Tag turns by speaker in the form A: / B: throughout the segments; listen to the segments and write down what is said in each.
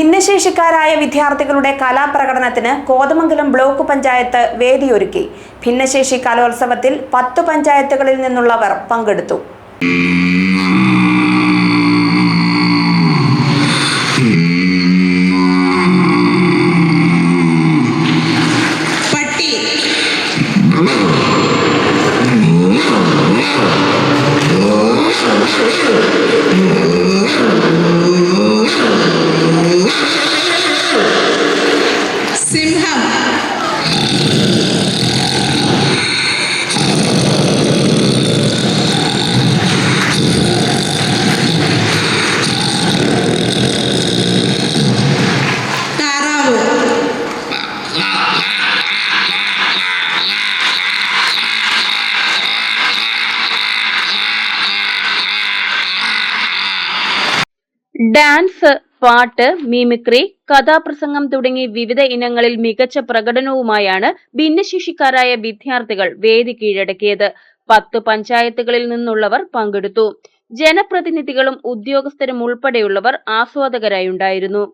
A: ഭിന്നശേഷിക്കാരായ വിദ്യാർത്ഥികളുടെ കലാപ്രകടനത്തിന് കോതമംഗലം ബ്ലോക്ക് പഞ്ചായത്ത് വേദിയൊരുക്കി. ഭിന്നശേഷി കലോത്സവത്തിൽ പത്തു പഞ്ചായത്തുകളിൽ നിന്നുള്ളവർ പങ്കെടുത്തു.
B: ഡാൻസ് പാട്ട് മിമിക്രി കഥാപ്രസംഗം തുടങ്ങി വിവിധ ഇനങ്ങളിൽ മികച്ച പ്രകടനവുമായാണ് ഭിന്നശേഷിക്കാരായ വിദ്യാർത്ഥികൾ വേദി കീഴടക്കിയത്. പത്ത് പഞ്ചായത്തുകളിൽ നിന്നുള്ളവർ പങ്കെടുത്തു. ജനപ്രതിനിധികളും ഉദ്യോഗസ്ഥരും ഉൾപ്പെടെയുള്ളവർ ആസ്വാദകരായുണ്ടായിരുന്നു.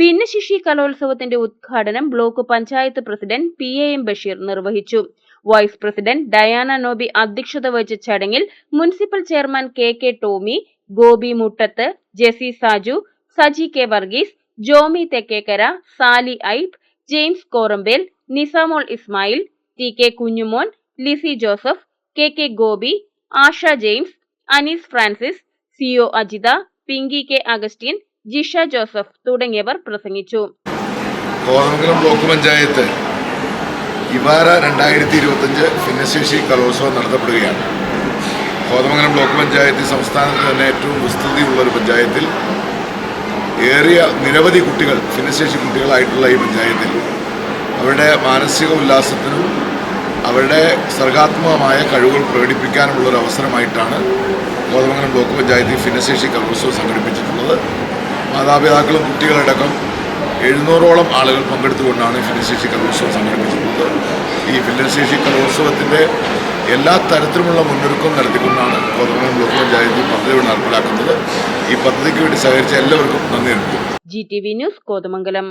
B: ഭിന്നശേഷി കലോത്സവത്തിന്റെ ഉദ്ഘാടനം block panchayat president P A M Basheer നിർവഹിച്ചു. വൈസ് പ്രസിഡന്റ് ഡയാന നോബി അധ്യക്ഷത വഹിച്ച ചടങ്ങിൽ municipal chairman K K Tomy Gopi Muttath Jessy Saju Saji K Varghese Jomy Thekkekkara Sally Aib James Korambel Nisamol Ismail T K Kunjumon Lissy Joseph K K Gopi Asha James Anees Francis C O Ajitha Pinky K Augustine Jisha Joseph തുടങ്ങിയവർ പ്രസംഗിച്ചു.
C: Kothamangalam block panchayat ഇവാര രണ്ടായിരത്തി ഇരുപത്തഞ്ച് ഭിന്നശേഷി കലോത്സവം നടത്തപ്പെടുകയാണ്. Kothamangalam block panchayat സംസ്ഥാനത്ത് തന്നെ ഏറ്റവും വിസ്തൃതിയുള്ള ഒരു പഞ്ചായത്തിൽ ഏറിയ നിരവധി കുട്ടികൾ ഭിന്നശേഷി കുട്ടികളായിട്ടുള്ള ഈ പഞ്ചായത്തിൽ. അവരുടെ മാനസിക ഉല്ലാസത്തിനും അവരുടെ സർഗാത്മകമായ കഴിവുകൾ പ്രകടിപ്പിക്കാനുമുള്ള ഒരു അവസരമായിട്ടാണ് കോതമംഗലം ബ്ലോക്ക് പഞ്ചായത്തിൽ ഭിന്നശേഷി കലോത്സവം സംഘടിപ്പിച്ചിട്ടുള്ളത്. മാതാപിതാക്കളും കുട്ടികളടക്കം എഴുന്നൂറോളം ആളുകൾ പങ്കെടുത്തുകൊണ്ടാണ് ഭിന്നശേഷി കലോത്സവം സംഘടിപ്പിച്ചിട്ടുള്ളത്. ഈ ഭിന്നശേഷി കലോത്സവത്തിന്റെ എല്ലാ തരത്തിലുമുള്ള മുന്നൊരുക്കം നടത്തിക്കൊണ്ടാണ് കോതമംഗലം ബ്ലോക്ക് പഞ്ചായത്ത് പദ്ധതികൾ നടപ്പിലാക്കുന്നത്. ഈ പദ്ധതിക്ക് വേണ്ടി സഹകരിച്ച എല്ലാവർക്കും നന്ദി അറിയിക്കുന്നു
B: G T V news Kothamangalam.